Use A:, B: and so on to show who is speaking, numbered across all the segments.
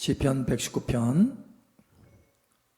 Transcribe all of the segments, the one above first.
A: 시편 119편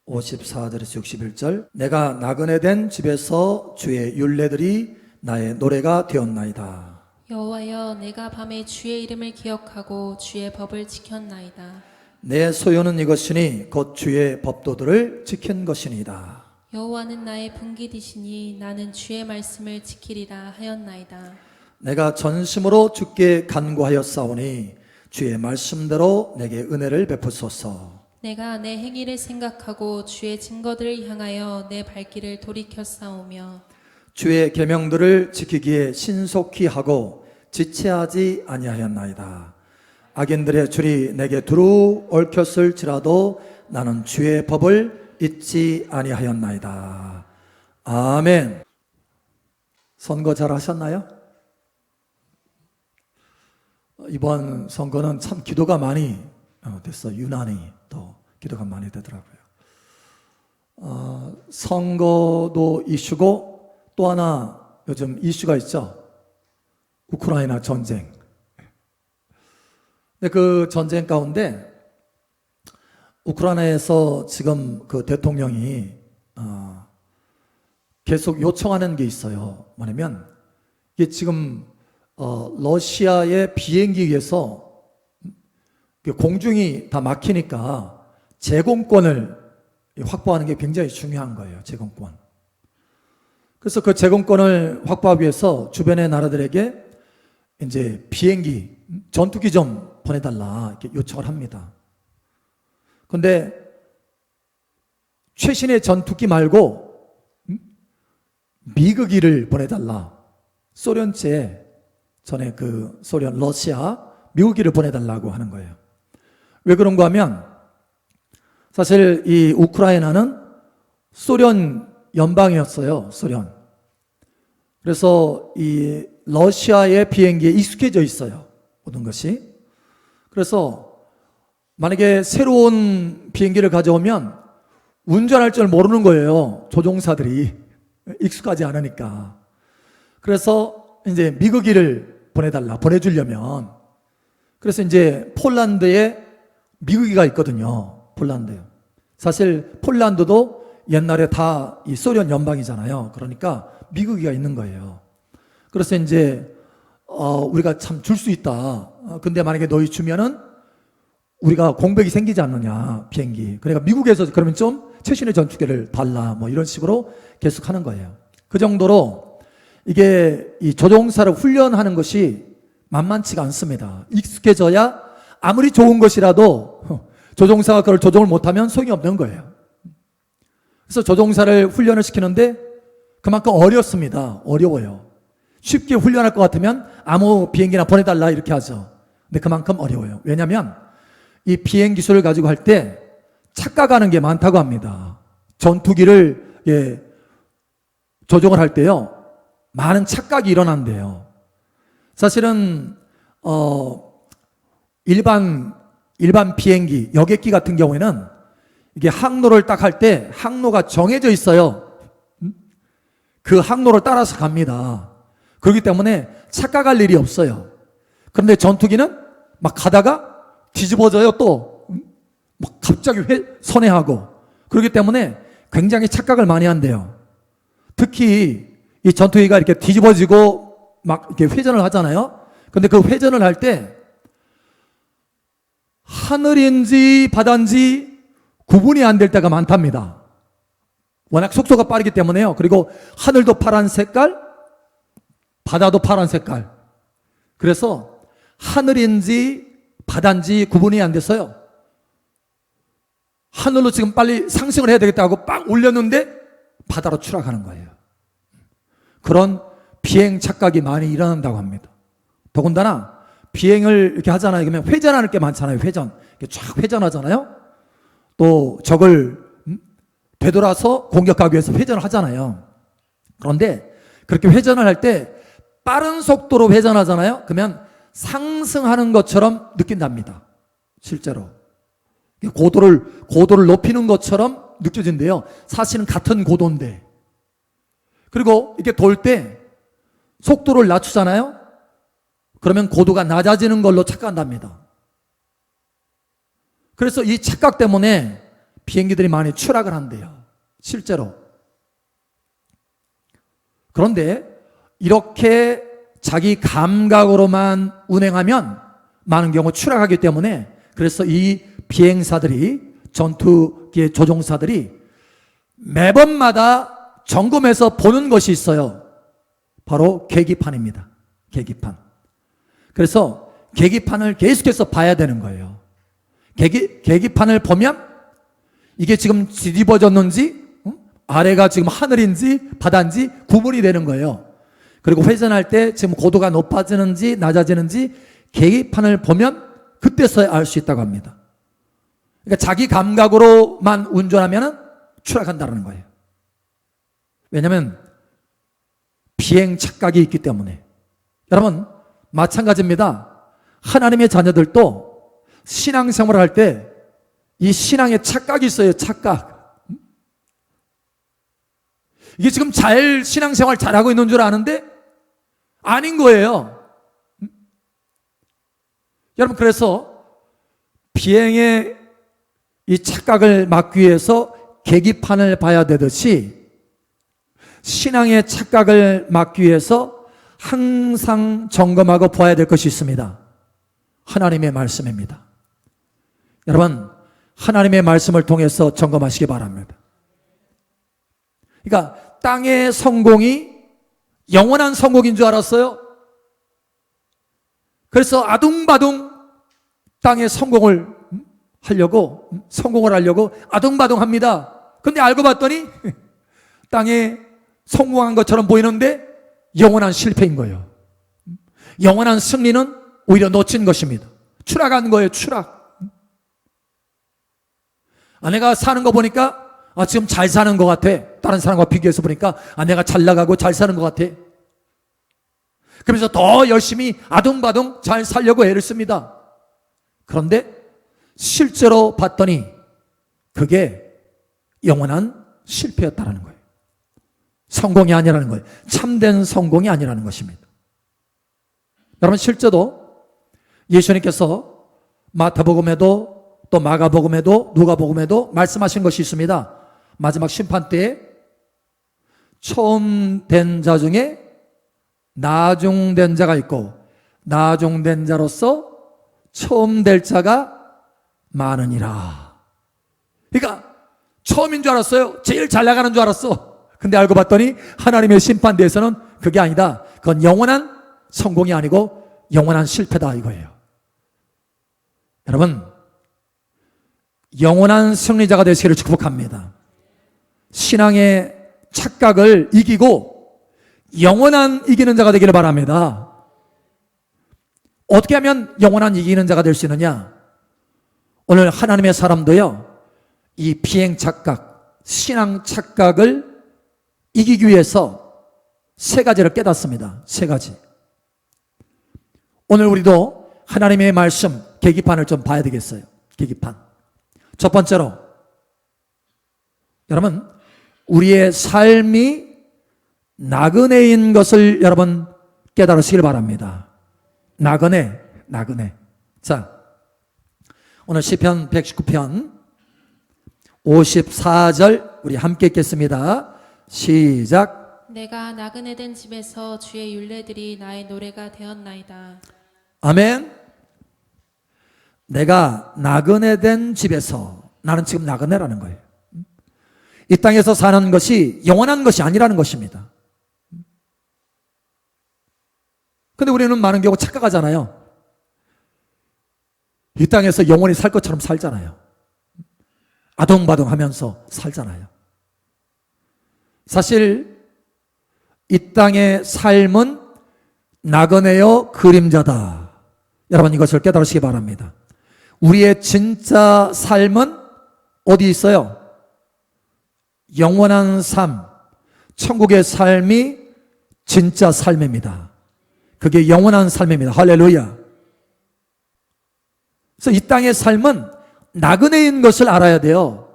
A: 54절에서 61절 내가 나그네 된 집에서 주의 율례들이 나의 노래가 되었나이다.
B: 여호와여 내가 밤에 주의 이름을 기억하고 주의 법을 지켰나이다.
A: 내 소유는 이것이니 곧 주의 법도들을 지킨 것이니이다.
B: 여호와는 나의 분기디시니 나는 주의 말씀을 지키리라 하였나이다.
A: 내가 전심으로 주께 간구하였사오니 주의 말씀대로 내게 은혜를 베푸소서.
B: 내가 내 행위를 생각하고 주의 증거들을 향하여 내 발길을 돌이켜 싸우며
A: 주의 계명들을 지키기에 신속히 하고 지체하지 아니하였나이다. 악인들의 줄이 내게 두루 얽혔을지라도 나는 주의 법을 잊지 아니하였나이다. 아멘. 선거 잘 하셨나요? 이번 선거는 참 기도가 많이 어, 됐어. 유난히 또 기도가 많이 되더라고요. 어, 선거도 이슈고 또 하나 요즘 이슈가 있죠. 우크라이나 전쟁. 근데 그 전쟁 가운데 우크라이나에서 지금 그 대통령이 어, 계속 요청하는 게 있어요. 뭐냐면 이게 지금 어, 러시아의 비행기에서 그 공중이 다 막히니까 제공권을 확보하는 게 굉장히 중요한 거예요. 제공권. 그래서 그 제공권을 확보하기 위해서 주변의 나라들에게 이제 비행기, 전투기 좀 보내달라 이렇게 요청을 합니다. 근데 최신의 전투기 말고 음? 미국기를 보내달라. 소련제 전에 그 소련, 러시아, 미국기를 보내달라고 하는 거예요. 왜 그런가 하면 사실 이 우크라이나는 소련 연방이었어요. 소련. 그래서 이 러시아의 비행기에 익숙해져 있어요. 모든 것이. 그래서 만약에 새로운 비행기를 가져오면 운전할 줄 모르는 거예요. 조종사들이 익숙하지 않으니까. 그래서 이제 미국기를 보내달라, 보내주려면. 그래서 이제 폴란드에 미국기가 있거든요. 폴란드. 사실 폴란드도 옛날에 다 이 소련 연방이잖아요. 그러니까 미국기가 있는 거예요. 그래서 이제 어, 우리가 참 줄 수 있다. 어, 근데 만약에 너희 주면은 우리가 공백이 생기지 않느냐 비행기. 그러니까 미국에서 그러면 좀 최신의 전투기를 달라 뭐 이런 식으로 계속 하는 거예요. 그 정도로 이게 이 조종사를 훈련하는 것이 만만치가 않습니다. 익숙해져야 아무리 좋은 것이라도 조종사가 그걸 조종을 못하면 소용이 없는 거예요. 그래서 조종사를 훈련을 시키는데 그만큼 어렵습니다. 어려워요. 쉽게 훈련할 것 같으면 아무 비행기나 보내달라 이렇게 하죠. 근데 그만큼 어려워요. 왜냐하면 이 비행 기술을 가지고 할 때 착각하는 게 많다고 합니다. 전투기를 예, 조종을 할 때요 많은 착각이 일어난대요. 사실은 어 일반 일반 비행기 여객기 같은 경우에는 이게 항로를 딱 할 때 항로가 정해져 있어요. 음? 그 항로를 따라서 갑니다. 그렇기 때문에 착각할 일이 없어요. 그런데 전투기는 막 가다가 뒤집어져요 또. 음? 막 갑자기 회, 선회하고. 그렇기 때문에 굉장히 착각을 많이 한대요. 특히 이 전투기가 이렇게 뒤집어지고 막 이렇게 회전을 하잖아요. 근데 그 회전을 할 때 하늘인지 바다인지 구분이 안 될 때가 많답니다. 워낙 속도가 빠르기 때문에요. 그리고 하늘도 파란 색깔, 바다도 파란 색깔. 그래서 하늘인지 바다인지 구분이 안 돼서요. 하늘로 지금 빨리 상승을 해야 되겠다 하고 빵 올렸는데 바다로 추락하는 거예요. 그런 비행 착각이 많이 일어난다고 합니다. 더군다나 비행을 이렇게 하잖아요. 그러면 회전하는 게 많잖아요. 회전. 쫙 회전하잖아요. 또 적을 음? 되돌아서 공격하기 위해서 회전을 하잖아요. 그런데 그렇게 회전을 할 때 빠른 속도로 회전하잖아요. 그러면 상승하는 것처럼 느낀답니다. 실제로. 고도를, 고도를 높이는 것처럼 느껴진대요. 사실은 같은 고도인데. 그리고 이렇게 돌 때 속도를 낮추잖아요. 그러면 고도가 낮아지는 걸로 착각한답니다. 그래서 이 착각 때문에 비행기들이 많이 추락을 한대요. 실제로. 그런데 이렇게 자기 감각으로만 운행하면 많은 경우 추락하기 때문에 그래서 이 비행사들이 전투기의 조종사들이 매번마다 점검해서 보는 것이 있어요. 바로 계기판입니다. 계기판. 그래서 계기판을 계속해서 봐야 되는 거예요. 계기, 계기판을 보면 이게 지금 뒤집어졌는지 응? 아래가 지금 하늘인지 바다인지 구분이 되는 거예요. 그리고 회전할 때 지금 고도가 높아지는지 낮아지는지 계기판을 보면 그때서야 알 수 있다고 합니다. 그러니까 자기 감각으로만 운전하면 추락한다는 거예요. 왜냐하면 비행 착각이 있기 때문에. 여러분 마찬가지입니다. 하나님의 자녀들도 신앙생활을 할 때 이 신앙에 착각이 있어요. 착각. 이게 지금 잘 신앙생활 잘하고 있는 줄 아는데 아닌 거예요. 여러분 그래서 비행의 이 착각을 막기 위해서 계기판을 봐야 되듯이 신앙의 착각을 막기 위해서 항상 점검하고 보아야 될 것이 있습니다. 하나님의 말씀입니다. 여러분, 하나님의 말씀을 통해서 점검하시기 바랍니다. 그러니까 땅의 성공이 영원한 성공인 줄 알았어요. 그래서 아둥바둥 땅의 성공을 하려고 성공을 하려고 아둥바둥 합니다. 근데 알고 봤더니 땅에 성공한 것처럼 보이는데 영원한 실패인 거예요. 영원한 승리는 오히려 놓친 것입니다. 추락한 거예요, 추락. 아내가 사는 거 보니까 아, 지금 잘 사는 것 같아. 다른 사람과 비교해서 보니까 아, 내가 잘 나가고 잘 사는 것 같아. 그러면서 더 열심히 아둥바둥 잘 살려고 애를 씁니다. 그런데 실제로 봤더니 그게 영원한 실패였다는 거예요. 성공이 아니라는 거예요. 참된 성공이 아니라는 것입니다. 여러분 실제로 예수님께서 마태복음에도 또 마가복음에도 누가복음에도 말씀하신 것이 있습니다. 마지막 심판 때에 처음 된 자 중에 나중된 자가 있고 나중된 자로서 처음 될 자가 많으니라. 그러니까 처음인 줄 알았어요. 제일 잘 나가는 줄 알았어. 근데 알고 봤더니 하나님의 심판대에서는 그게 아니다. 그건 영원한 성공이 아니고 영원한 실패다 이거예요. 여러분 영원한 승리자가 되시기를 축복합니다. 신앙의 착각을 이기고 영원한 이기는 자가 되기를 바랍니다. 어떻게 하면 영원한 이기는 자가 될 수 있느냐? 오늘 하나님의 사람도요, 이 비행 착각, 신앙 착각을 이기기 위해서 세 가지를 깨닫습니다. 세 가지. 오늘 우리도 하나님의 말씀, 계기판을 좀 봐야 되겠어요. 계기판. 첫 번째로, 여러분, 우리의 삶이 나그네인 것을 여러분 깨달으시길 바랍니다. 나그네, 나그네. 자, 오늘 시편 119편 54절 우리 함께 읽겠습니다. 시작.
B: 내가 나그네 된 집에서 주의 율례들이 나의 노래가 되었나이다.
A: 아멘. 내가 나그네 된 집에서 나는 지금 나그네라는 거예요. 이 땅에서 사는 것이 영원한 것이 아니라는 것입니다. 근데 우리는 많은 경우 착각하잖아요. 이 땅에서 영원히 살 것처럼 살잖아요. 아동바동 하면서 살잖아요. 사실 이 땅의 삶은 나그네요 그림자다. 여러분 이것을 깨달으시기 바랍니다. 우리의 진짜 삶은 어디 있어요? 영원한 삶, 천국의 삶이 진짜 삶입니다. 그게 영원한 삶입니다. 할렐루야. 그래서 이 땅의 삶은 나그네인 것을 알아야 돼요.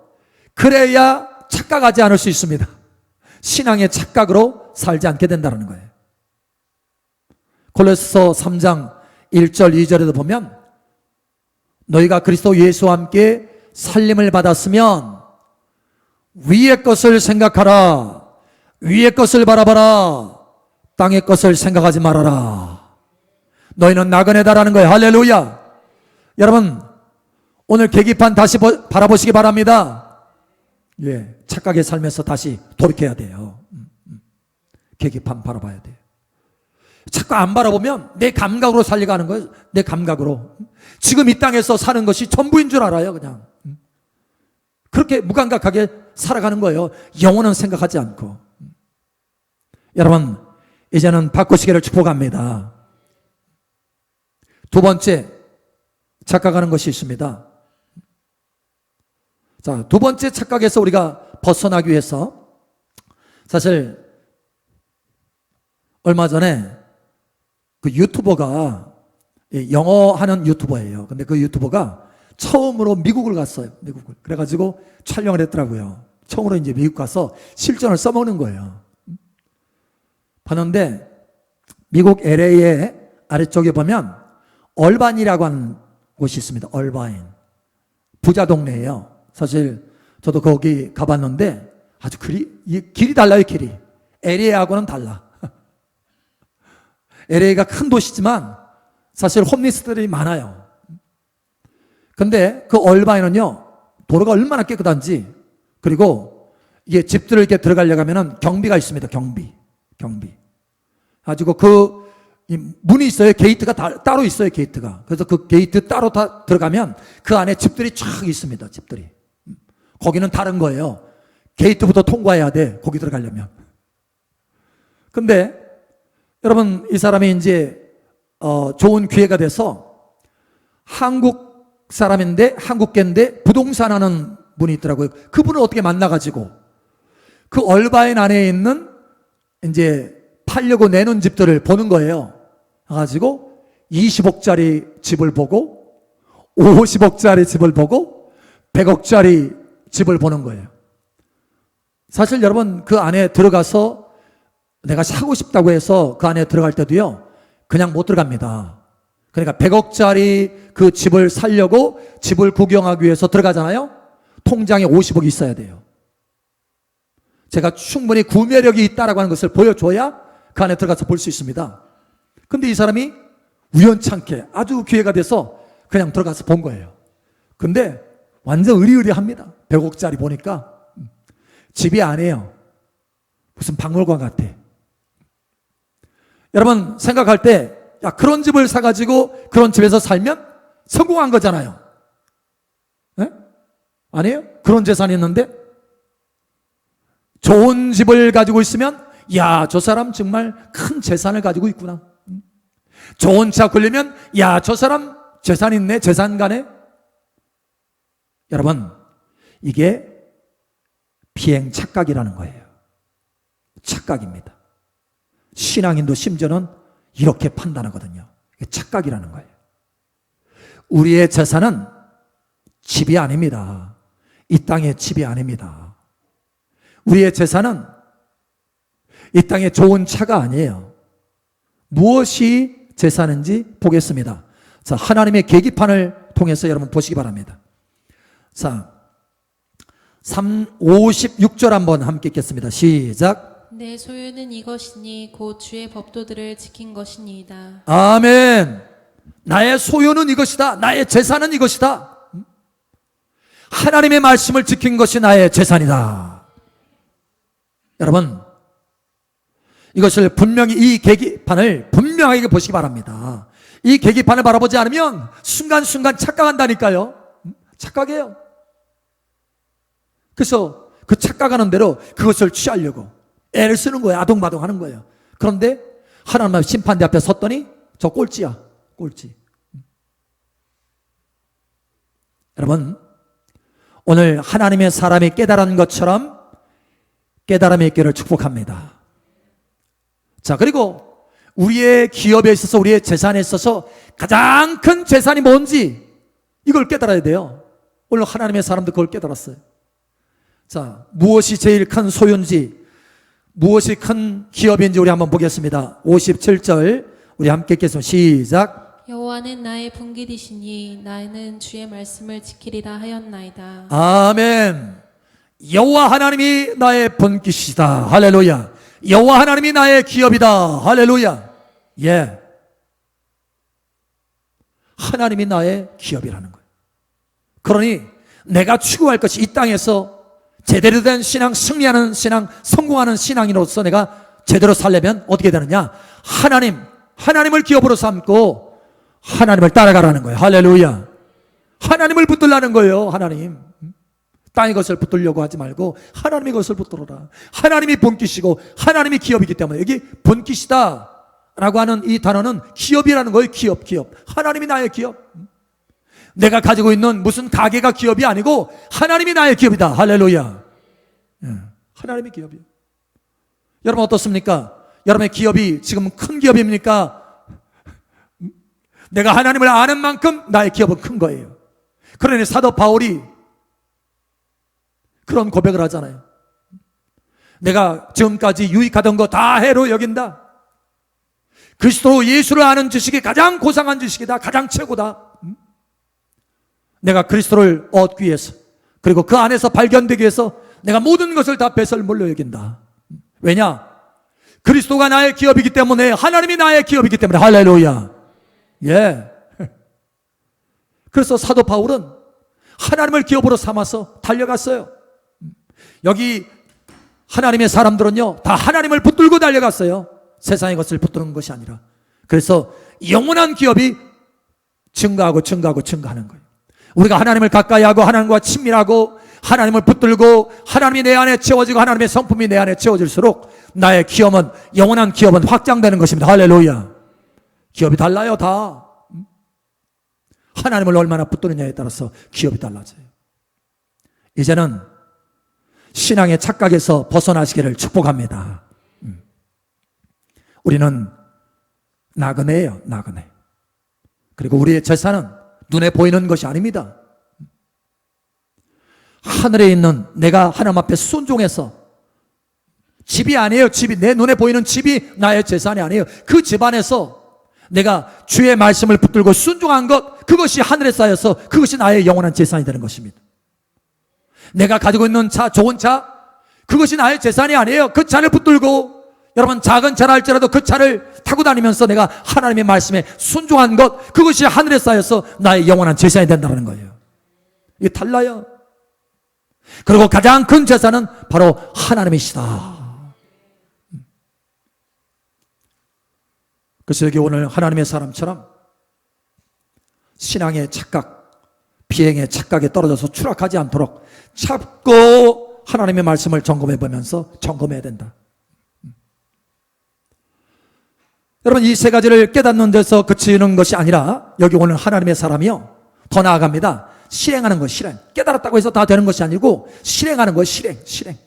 A: 그래야 착각하지 않을 수 있습니다. 신앙의 착각으로 살지 않게 된다는 거예요. 골로새서 3장 1절 2절에도 보면 너희가 그리스도 예수와 함께 살림을 받았으면 위의 것을 생각하라. 위의 것을 바라봐라. 땅의 것을 생각하지 말아라. 너희는 나그네다라는 거예요. 할렐루야. 여러분, 오늘 계기판 다시 보- 바라보시기 바랍니다. 예, 착하게 살면서 다시 돌이켜야 돼요. 음, 음. 계기판 바라봐야 돼요. 자꾸 안 바라보면 내 감각으로 살려가는 거예요. 내 감각으로. 지금 이 땅에서 사는 것이 전부인 줄 알아요, 그냥. 음. 그렇게 무감각하게 살아가는 거예요. 영혼은 생각하지 않고. 음. 여러분, 이제는 바꾸시기를 축복합니다. 두 번째, 착각하는 것이 있습니다. 자, 두 번째 착각에서 우리가 벗어나기 위해서 사실 얼마 전에 그 유튜버가 예, 영어 하는 유튜버예요. 근데 그 유튜버가 처음으로 미국을 갔어요. 미국을. 그래가지고 촬영을 했더라고요. 처음으로 이제 미국 가서 실전을 써먹는 거예요. 봤는데 미국 LA의 아래쪽에 보면 얼반이라고 하는 곳이 있습니다. 얼바인. 부자 동네예요. 사실 저도 거기 가봤는데 아주 이 길이 달라요, 길이. LA하고는 달라. LA가 큰 도시지만 사실 홈리스들이 많아요. 근데 그 얼바인은요, 도로가 얼마나 깨끗한지, 그리고 이게 집들을 이렇게 들어가려고 하면은 경비가 있습니다. 경비. 경비. 가지고 그, 이 문이 있어요. 게이트가 다- 따로 있어요. 게이트가. 그래서 그 게이트 따로 다 들어가면 그 안에 집들이 쫙 있습니다. 집들이. 음. 거기는 다른 거예요. 게이트부터 통과해야 돼. 거기 들어가려면. 근데 여러분 이 사람이 이제 어, 좋은 기회가 돼서 한국 사람인데 한국계인데 부동산 하는 분이 있더라고요. 그분을 어떻게 만나가지고 그 얼바인 안에 있는 이제 팔려고 내놓은 집들을 보는 거예요. 가지고 20억짜리 집을 보고 50억짜리 집을 보고 100억짜리 집을 보는 거예요. 사실 여러분 그 안에 들어가서 내가 사고 싶다고 해서 그 안에 들어갈 때도요, 그냥 못 들어갑니다. 그러니까 100억짜리 그 집을 살려고 집을 구경하기 위해서 들어가잖아요? 통장에 50억이 있어야 돼요. 제가 충분히 구매력이 있다라고 하는 것을 보여줘야 그 안에 들어가서 볼 수 있습니다. 근데 이 사람이 우연찮게 아주 기회가 돼서 그냥 들어가서 본 거예요. 근데 완전 의리의리합니다. 100억짜리 보니까 음, 집이 아니에요. 무슨 박물관 같아. 여러분 생각할 때, 야, 그런 집을 사가지고 그런 집에서 살면 성공한 거잖아요. 예? 아니에요? 그런 재산이 있는데? 좋은 집을 가지고 있으면, 야, 저 사람 정말 큰 재산을 가지고 있구나. 음. 좋은 차 걸리면, 야, 저 사람 재산 있네, 재산가네. 여러분, 이게 비행 착각이라는 거예요. 착각입니다. 신앙인도 심지어는 이렇게 판단하거든요. 착각이라는 거예요. 우리의 재산은 집이 아닙니다. 이 땅의 집이 아닙니다. 우리의 재산은 이 땅의 좋은 차가 아니에요. 무엇이 재산인지 보겠습니다. 자, 하나님의 계기판을 통해서 여러분 보시기 바랍니다. 자, 3, 56절 한번 함께 읽겠습니다. 시작.
B: 내 소유는 이것이니 곧 주의 법도들을 지킨 것이니이다.
A: 아멘. 나의 소유는 이것이다. 나의 재산은 이것이다. 하나님의 말씀을 지킨 것이 나의 재산이다. 여러분, 이것을 분명히 이 계기판을 분명하게 보시기 바랍니다. 이 계기판을 바라보지 않으면 순간순간 착각한다니까요. 음? 착각해요. 그래서 그 착각하는 대로 그것을 취하려고 애를 쓰는 거예요. 아동바동 하는 거예요. 그런데 하나님 앞 심판대 앞에 섰더니 저 꼴찌야. 꼴찌. 여러분, 오늘 하나님의 사람이 깨달은 것처럼 깨달음이 있기를 축복합니다. 자, 그리고 우리의 기업에 있어서 우리의 재산에 있어서 가장 큰 재산이 뭔지 이걸 깨달아야 돼요. 오늘 하나님의 사람도 그걸 깨달았어요. 자, 무엇이 제일 큰 소유인지, 무엇이 큰 기업인지 우리 한번 보겠습니다. 57절, 우리 함께 읽겠습니다. 시작.
B: 여호와는 나의 분기디시니 나는 주의 말씀을 지키리라 하였나이다.
A: 아멘. 여호와 하나님이 나의 본깃이다. 할렐루야. 여호와 하나님이 나의 기업이다. 할렐루야. 예. 하나님이 나의 기업이라는 거예요. 그러니 내가 추구할 것이 이 땅에서 제대로 된 신앙, 승리하는 신앙, 성공하는 신앙인으로서 내가 제대로 살려면 어떻게 되느냐? 하나님, 하나님을 기업으로 삼고 하나님을 따라가라는 거예요. 할렐루야. 하나님을 붙들라는 거예요. 하나님. 땅의 것을 붙들려고 하지 말고 하나님의 것을 붙들어라. 하나님이 본깃이고 하나님이 기업이기 때문에 여기 본깃이다 라고 하는 이 단어는 기업이라는 거예요. 기업, 기업. 하나님이 나의 기업. 내가 가지고 있는 무슨 가게가 기업이 아니고 하나님이 나의 기업이다. 할렐루야. 예, 하나님이 기업이에요. 여러분 어떻습니까? 여러분의 기업이 지금 큰 기업입니까? 내가 하나님을 아는 만큼 나의 기업은 큰 거예요. 그러니 사도 바울이 그런 고백을 하잖아요. 내가 지금까지 유익하던 거 다 해로 여긴다. 그리스도 예수를 아는 지식이 가장 고상한 지식이다. 가장 최고다. 음? 내가 그리스도를 얻기 위해서 그리고 그 안에서 발견되기 위해서 내가 모든 것을 다 배설물로 여긴다. 왜냐? 그리스도가 나의 기업이기 때문에 하나님이 나의 기업이기 때문에 할렐루야. 예. 그래서 사도 바울은 하나님을 기업으로 삼아서 달려갔어요. 여기 하나님의 사람들은요, 다 하나님을 붙들고 달려갔어요. 세상의 것을 붙드는 것이 아니라. 그래서 영원한 기업이 증가하고 증가하고 증가하는 거예요. 우리가 하나님을 가까이 하고 하나님과 친밀하고 하나님을 붙들고 하나님이 내 안에 채워지고 하나님의 성품이 내 안에 채워질수록 나의 기업은 영원한 기업은 확장되는 것입니다. 할렐루야. 기업이 달라요, 다. 음? 하나님을 얼마나 붙드느냐에 따라서 기업이 달라져요. 이제는 신앙의 착각에서 벗어나시기를 축복합니다. 음. 우리는 나그네예요, 나그네. 그리고 우리의 재산은 눈에 보이는 것이 아닙니다. 하늘에 있는 내가 하나님 앞에 순종해서 집이 아니에요. 집이 내 눈에 보이는 집이 나의 재산이 아니에요. 그 집안에서 내가 주의 말씀을 붙들고 순종한 것 그것이 하늘에 쌓여서 그것이 나의 영원한 재산이 되는 것입니다. 내가 가지고 있는 차 좋은 차 그것이 나의 재산이 아니에요. 그 차를 붙들고 여러분 작은 차라 할지라도 그 차를 타고 다니면서 내가 하나님의 말씀에 순종한 것 그것이 하늘에 쌓여서 나의 영원한 재산이 된다는 거예요. 이게 달라요. 그리고 가장 큰 재산은 바로 하나님이시다. 그래서 여기 오늘 하나님의 사람처럼 신앙의 착각, 비행의 착각에 떨어져서 추락하지 않도록 잡고 하나님의 말씀을 점검해 보면서 점검해야 된다. 여러분 이 세 가지를 깨닫는 데서 그치는 것이 아니라 여기 오늘 하나님의 사람이요 더 나아갑니다. 실행하는 것 실행. 깨달았다고 해서 다 되는 것이 아니고 실행하는 것 실행 실행.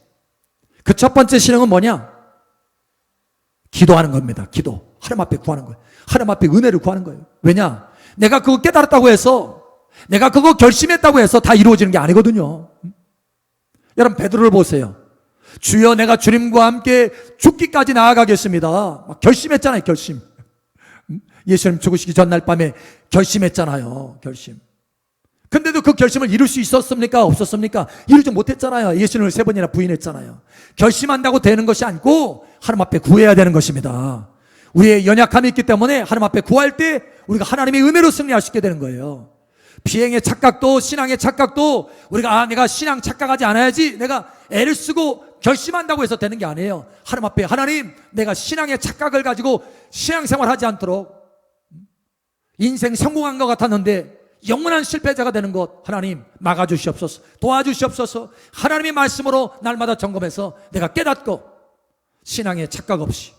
A: 그 첫 번째 실행은 뭐냐? 기도하는 겁니다. 기도. 하나님 앞에 구하는 거예요. 하나님 앞에 은혜를 구하는 거예요. 왜냐? 내가 그거 깨달았다고 해서 내가 그거 결심했다고 해서 다 이루어지는 게 아니거든요. 여러분 베드로를 보세요. 주여 내가 주님과 함께 죽기까지 나아가겠습니다. 막 결심했잖아요, 결심. 음? 예수님 죽으시기 전날 밤에 결심했잖아요, 결심. 근데도 그 결심을 이룰 수 있었습니까? 없었습니까? 이루지 못했잖아요. 예수님을 세 번이나 부인했잖아요. 결심한다고 되는 것이 아니고 하나님 앞에 구해야 되는 것입니다. 우리의 연약함이 있기 때문에 하나님 앞에 구할 때 우리가 하나님의 은혜로 승리할 수 있게 되는 거예요. 비행의 착각도 신앙의 착각도 우리가 아 내가 신앙 착각하지 않아야지 내가 애를 쓰고 결심한다고 해서 되는 게 아니에요. 하나님 앞에 하나님 내가 신앙의 착각을 가지고 신앙생활 하지 않도록. 인생 성공한 것 같았는데 영원한 실패자가 되는 것 하나님 막아주시옵소서 도와주시옵소서. 하나님의 말씀으로 날마다 점검해서 내가 깨닫고 신앙의 착각 없이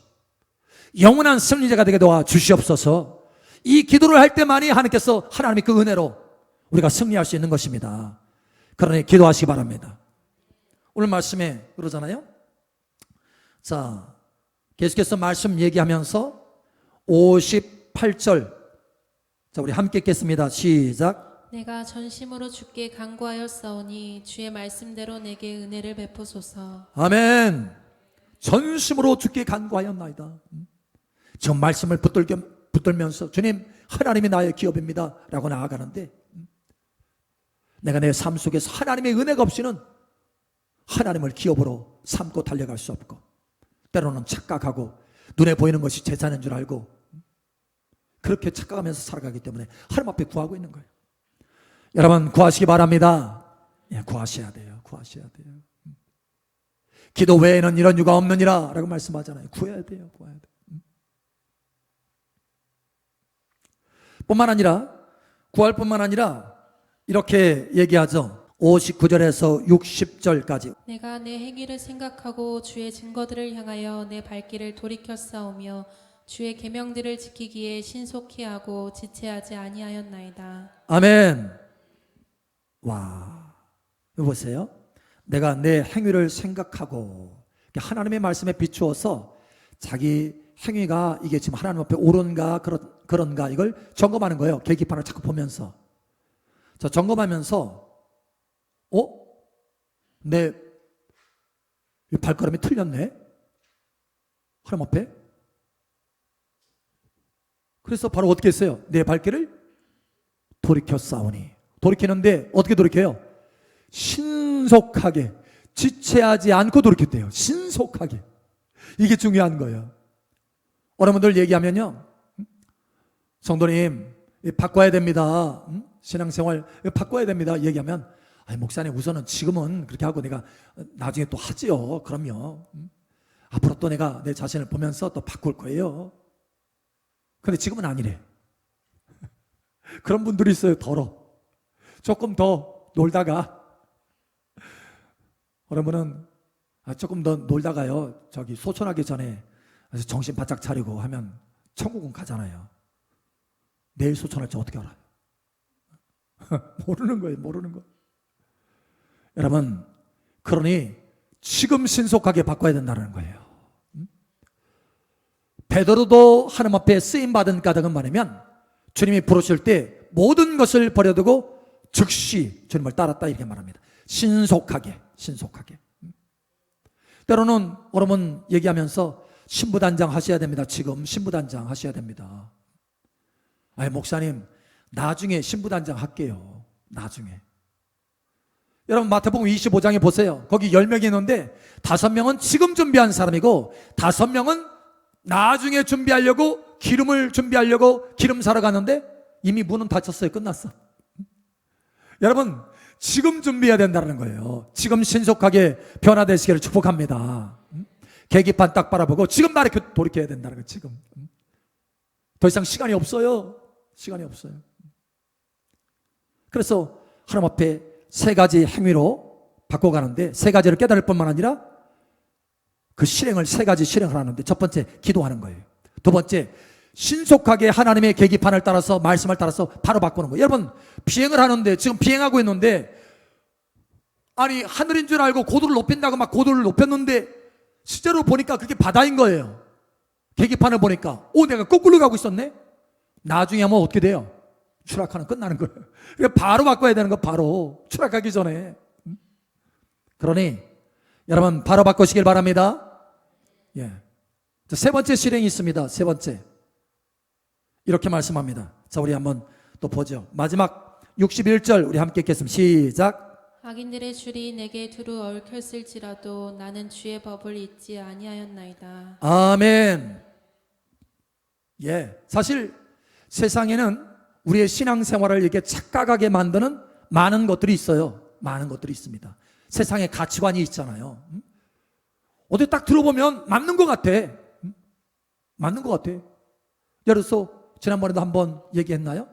A: 영원한 승리자가 되게 도와주시옵소서. 이 기도를 할 때만이 하나님께서 하나님의 그 은혜로 우리가 승리할 수 있는 것입니다. 그러니 기도하시기 바랍니다 오늘 말씀에 그러잖아요 자 계속해서 말씀 얘기하면서 58절 자, 우리 함께 읽겠습니다. 시작.
B: 내가 전심으로 주께 간구하였사오니 주의 말씀대로 내게 은혜를 베푸소서.
A: 아멘. 전심으로 주께 간구하였나이다. 음. 저 말씀을 붙들겨, 붙들면서 주님 하나님이 나의 기업입니다. 라고 나아가는데 음, 내가 내 삶 속에서 하나님의 은혜가 없이는 하나님을 기업으로 삼고 달려갈 수 없고 때로는 착각하고 눈에 보이는 것이 재산인 줄 알고 음, 그렇게 착각하면서 살아가기 때문에 하나님 앞에 구하고 있는 거예요. 여러분 구하시기 바랍니다. 예, 구하셔야 돼요. 구하셔야 돼요. 음. 기도 외에는 이런 유가 없느니라 라고 말씀하잖아요. 구해야 돼요. 구해야. 음. 뿐만 아니라 구할 뿐만 아니라 이렇게 얘기하죠. 59절에서 60절까지
B: 내가 내 행위를 생각하고 주의 증거들을 향하여 내 발길을 돌이켜 싸우며 주의 계명들을 지키기에 신속히 하고 지체하지 아니하였나이다.
A: 아멘. 와, 이거 보세요. 내가 내 행위를 생각하고 하나님의 말씀에 비추어서 자기 행위가 이게 지금 하나님 앞에 옳은가 그런, 그런가 이걸 점검하는 거예요. 계기판을 자꾸 보면서. 저 점검하면서 어? 내 발걸음이 틀렸네? 하나님 앞에? 그래서 바로 어떻게 했어요? 내 발길을 돌이켜 싸우니. 돌이키는데 어떻게 돌이켜요? 신속하게 지체하지 않고 돌이켰대요. 신속하게. 이게 중요한 거예요. 여러분들 얘기하면요. 음? 성도님, 이 바꿔야 됩니다. 음? 신앙생활 바꿔야 됩니다. 얘기하면 아니 목사님 우선은 지금은 그렇게 하고 내가 나중에 또 하지요. 그럼요. 음? 앞으로 또 내가 내 자신을 보면서 또 바꿀 거예요. 근데 지금은 아니래. 그런 분들이 있어요. 더러. 조금 더 놀다가 여러분은 아, 조금 더 놀다가요. 저기 소천하기 전에 정신 바짝 차리고 하면 천국은 가잖아요. 내일 소천할지 어떻게 알아요? 모르는 거예요. 모르는 거. 여러분, 그러니 지금 신속하게 바꿔야 된다는 거예요. 음? 베드로도 하나님 앞에 쓰임 받은 까닭은 뭐냐면 주님이 부르실 때 모든 것을 버려두고 즉시 주님을 따랐다 이렇게 말합니다. 신속하게, 신속하게. 음? 때로는 여러분 얘기하면서 신부단장 하셔야 됩니다. 지금 신부단장 하셔야 됩니다. 아니 목사님 나중에 신부단장 할게요. 나중에. 여러분 마태복음 25장에 보세요. 거기 10명이 있는데 5명은 지금 준비한 사람이고 5명은 나중에 준비하려고 기름을 준비하려고 기름 사러 가는데 이미 문은 닫혔어요. 끝났어. 여러분 지금 준비해야 된다는 거예요. 지금 신속하게 변화되시기를 축복합니다. 음? 계기판 딱 바라보고 지금 나를 돌이켜야 된다는 거예요. 지금. 음? 더 이상 시간이 없어요. 시간이 없어요. 그래서 하나님 앞에 세 가지 행위로 바꿔가는데 세 가지를 깨달을 뿐만 아니라 그 실행을 세 가지 실행을 하는데 첫 번째 기도하는 거예요. 두 번째 신속하게 하나님의 계기판을 따라서 말씀을 따라서 바로 바꾸는 거예요. 여러분 비행을 하는데 지금 비행하고 있는데 아니 하늘인 줄 알고 고도를 높인다고 막 고도를 높였는데 실제로 보니까 그게 바다인 거예요. 계기판을 보니까 오 내가 거꾸로 가고 있었네. 나중에 하면 어떻게 돼요? 추락하는 끝나는 거예요. 그러니까 바로 바꿔야 되는 거 바로 추락하기 전에. 음? 그러니 여러분 바로 바꾸시길 바랍니다. 예. 자, 세 번째 실행이 있습니다. 세 번째. 이렇게 말씀합니다. 자, 우리 한번 또 보죠. 마지막 61절 우리 함께 읽겠습니다. 시작.
B: 악인들의 줄이 내게 두루 얽혔을지라도 나는 주의 법을 잊지 아니하였나이다.
A: 아멘. 예. 사실 세상에는 우리의 신앙생활을 이렇게 착각하게 만드는 많은 것들이 있어요. 많은 것들이 있습니다. 세상에 가치관이 있잖아요. 음? 어디 딱 들어보면 맞는 것 같아. 음? 맞는 것 같아. 예를 들어서 지난번에도 한번 얘기했나요?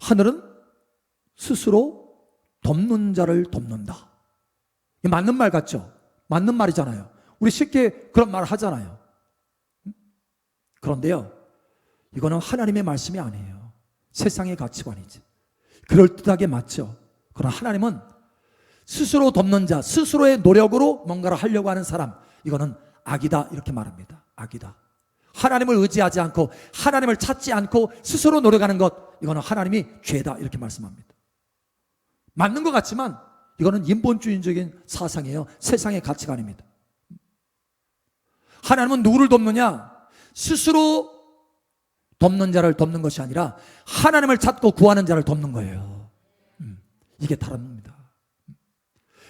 A: 하늘은 스스로 돕는 자를 돕는다. 맞는 말 같죠? 맞는 말이잖아요. 우리 쉽게 그런 말 하잖아요. 음? 그런데요, 이거는 하나님의 말씀이 아니에요. 세상의 가치관이지. 그럴듯하게 맞죠. 그러나 하나님은 스스로 돕는 자, 스스로의 노력으로 뭔가를 하려고 하는 사람, 이거는 악이다. 이렇게 말합니다. 악이다. 하나님을 의지하지 않고, 하나님을 찾지 않고, 스스로 노력하는 것, 이거는 하나님이 죄다. 이렇게 말씀합니다. 맞는 것 같지만, 이거는 인본주의적인 사상이에요. 세상의 가치관입니다. 하나님은 누구를 돕느냐? 스스로 돕는 자를 돕는 것이 아니라 하나님을 찾고 구하는 자를 돕는 거예요. 음, 이게 다른 겁니다.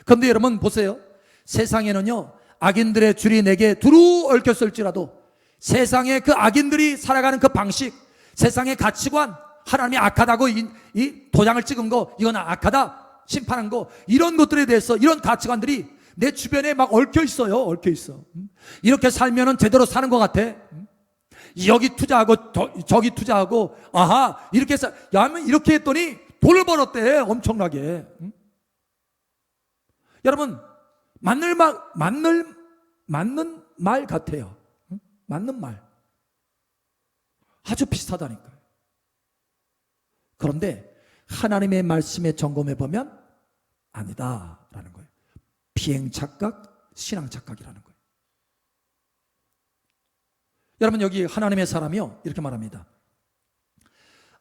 A: 그런데 여러분 보세요. 세상에는요, 악인들의 줄이 내게 두루 얽혔을지라도 세상의 그 악인들이 살아가는 그 방식, 세상의 가치관, 하나님이 악하다고 이, 이 도장을 찍은 거, 이건 악하다, 심판한 거, 이런 것들에 대해서 이런 가치관들이 내 주변에 막 얽혀 있어요. 얽혀 있어. 음? 이렇게 살면은 제대로 사는 것 같아. 음? 여기 투자하고 저, 저기 투자하고 아하 이렇게 해서 야면 이렇게 했더니 돈을 벌었대 엄청나게. 음? 여러분 맞는 말 맞는 맞는 말 같아요. 응? 맞는 말. 아주 비슷하다니까요. 그런데 하나님의 말씀에 점검해 보면 아니다라는 거예요. 비행 착각, 신앙 착각이라는 거예요. 여러분 여기 하나님의 사람이요 이렇게 말합니다.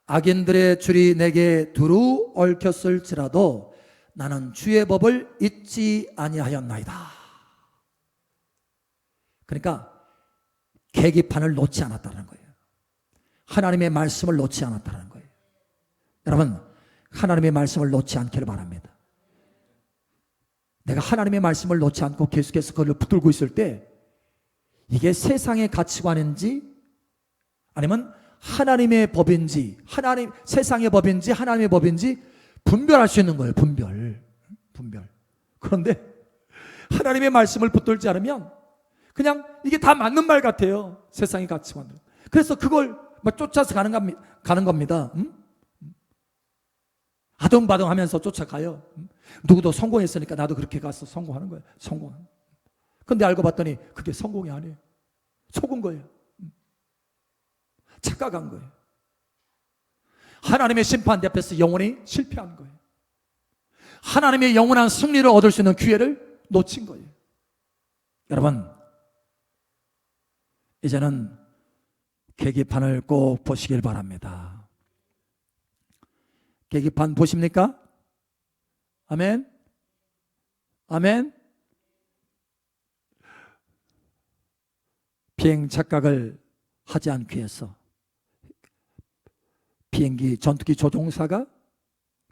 A: 악인들의 줄이 내게 두루 얽혔을지라도 나는 주의 법을 잊지 아니하였나이다. 그러니까 계기판을 놓지 않았다는 거예요. 하나님의 말씀을 놓지 않았다는 거예요. 여러분 하나님의 말씀을 놓지 않기를 바랍니다. 내가 하나님의 말씀을 놓지 않고 계속해서 그걸 붙들고 있을 때 이게 세상의 가치관인지 아니면 하나님의 법인지 하나님 세상의 법인지 하나님의 법인지 분별할 수 있는 거예요. 분별. 분별. 그런데 하나님의 말씀을 붙들지 않으면 그냥 이게 다 맞는 말 같아요. 세상의 가치관들. 그래서 그걸 막 쫓아서 가는 겁니다. 가는 겁니다. 음? 아동바동 하면서 쫓아가요. 음? 누구도 성공했으니까 나도 그렇게 가서 성공하는 거예요. 성공하는. 근데 알고 봤더니 그게 성공이 아니에요. 속은 거예요. 음. 착각한 거예요. 하나님의 심판 앞에서 영원히 실패한 거예요. 하나님의 영원한 승리를 얻을 수 있는 기회를 놓친 거예요. 여러분, 이제는 계기판을 꼭 보시길 바랍니다. 계기판 보십니까? 아멘? 아멘? 비행 착각을 하지 않기 위해서 비행기 전투기 조종사가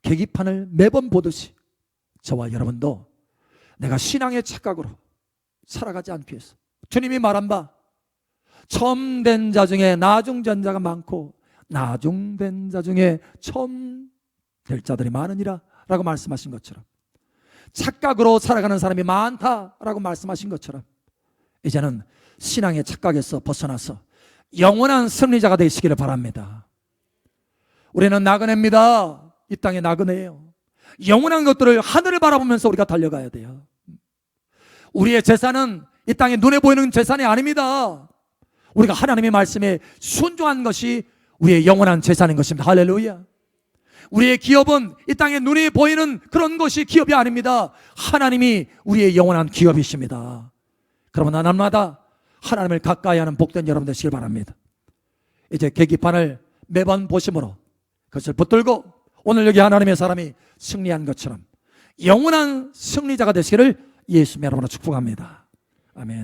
A: 계기판을 매번 보듯이 저와 여러분도 내가 신앙의 착각으로 살아가지 않기 위해서 주님이 말한 바 처음 된 자 중에 나중 전 자가 많고 나중 된 자 중에 처음 될 자들이 많으니라 라고 말씀하신 것처럼 착각으로 살아가는 사람이 많다라고 말씀하신 것처럼 이제는 신앙의 착각에서 벗어나서 영원한 승리자가 되시기를 바랍니다. 우리는 나그네입니다. 이 땅에 나그네예요. 영원한 것들을 하늘을 바라보면서 우리가 달려가야 돼요. 우리의 재산은 이 땅에 눈에 보이는 재산이 아닙니다. 우리가 하나님의 말씀에 순종한 것이 우리의 영원한 재산인 것입니다. 할렐루야. 우리의 기업은 이 땅에 눈에 보이는 그런 것이 기업이 아닙니다. 하나님이 우리의 영원한 기업이십니다. 그러면 날마다 하나님을 가까이 하는 복된 여러분 되시길 바랍니다. 이제 계기판을 매번 보심으로 그것을 붙들고 오늘 여기 하나님의 사람이 승리한 것처럼 영원한 승리자가 되시기를 예수님 여러분으로 축복합니다.